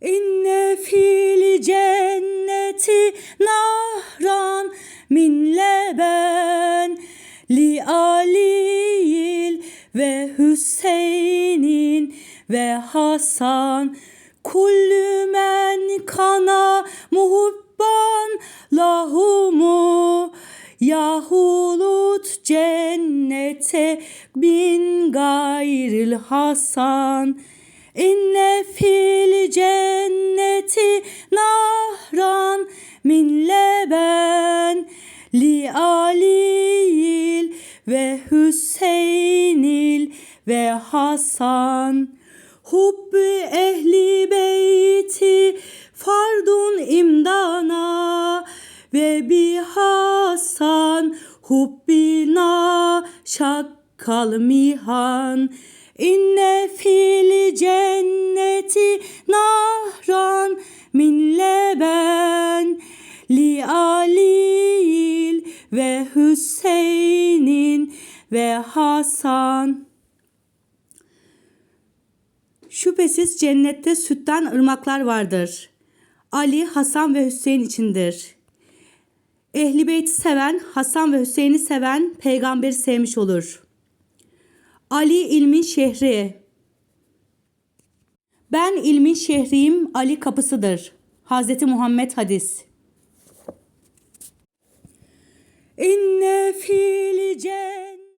İnne fil cenneti nahran min leben li Ali'il ve Hüseyin'in ve Hasan. Kullu men kana muhibban lahumu yahulut cennete bin gayril Hasan İnne fil cenneti nahran min leben li Ali'il ve Hüseyin'il ve Hasan. Hubbi ehli beyti fardun imdana ve bi Hasan hubbina şakkal mihan İnne fil cenneti nahran min leben li Ali'il ve Hüseyin'in ve Hasan Şüphesiz cennette sütten ırmaklar vardır. Ali, Hasan ve Hüseyin içindir. Ehli beyti seven, Hasan ve Hüseyin'i seven peygamberi sevmiş olur. Ali ilmin şehri. Ben ilmin şehriyim, Ali kapısıdır. Hazreti Muhammed hadis.